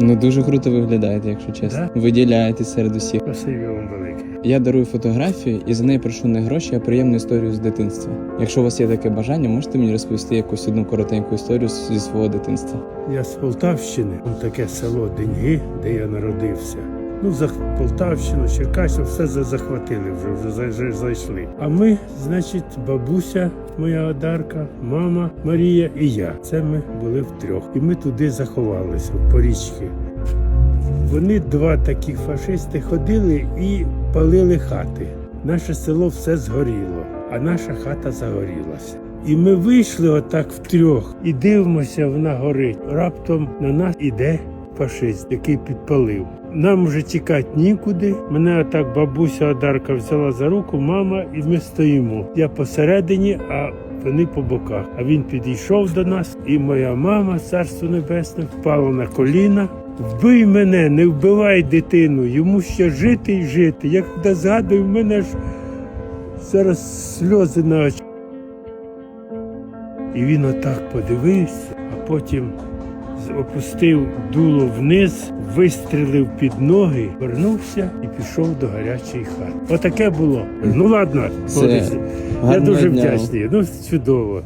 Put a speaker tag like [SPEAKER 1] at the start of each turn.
[SPEAKER 1] Ну дуже круто виглядаєте, якщо чесно. Виділяєтесь серед усіх.
[SPEAKER 2] Спасибі вам велике.
[SPEAKER 1] Я дарую фотографію і за неї прошу не гроші, а приємну історію з дитинства. Якщо у вас є таке бажання, можете мені розповісти якусь одну коротеньку історію зі свого дитинства.
[SPEAKER 2] Я з Полтавщини, там таке село Деньги, де я народився. Ну, за Полтавщину, Черкащину, все захватили вже, вже, зайшли. А ми, значить, бабуся, моя Одарка, мама Марія і я. Це ми були втрьох. І ми туди заховалися, по річці. Вони два такі фашисти ходили і палили хати. Наше село все згоріло, а наша хата загорілася. І ми вийшли отак втрьох і дивимося, вона горить. Раптом на нас іде фашист, який підпалив. Нам вже тікати нікуди. Мене отак бабуся Одарка взяла за руку, мама, і ми стоїмо. Я посередині, а вони по боках. А він підійшов до нас, і моя мама, царство небесне, впала на коліна. Вбий мене, не вбивай дитину, йому ще жити і жити. Я коли згадую, в мене ж зараз сльози на очі. І він отак подивився, а потім опустив дуло вниз, вистрілив під ноги, вернувся і пішов до гарячої хати. Отаке було. Ну ладно,
[SPEAKER 1] Це
[SPEAKER 2] я дуже вдячний. Ну чудово.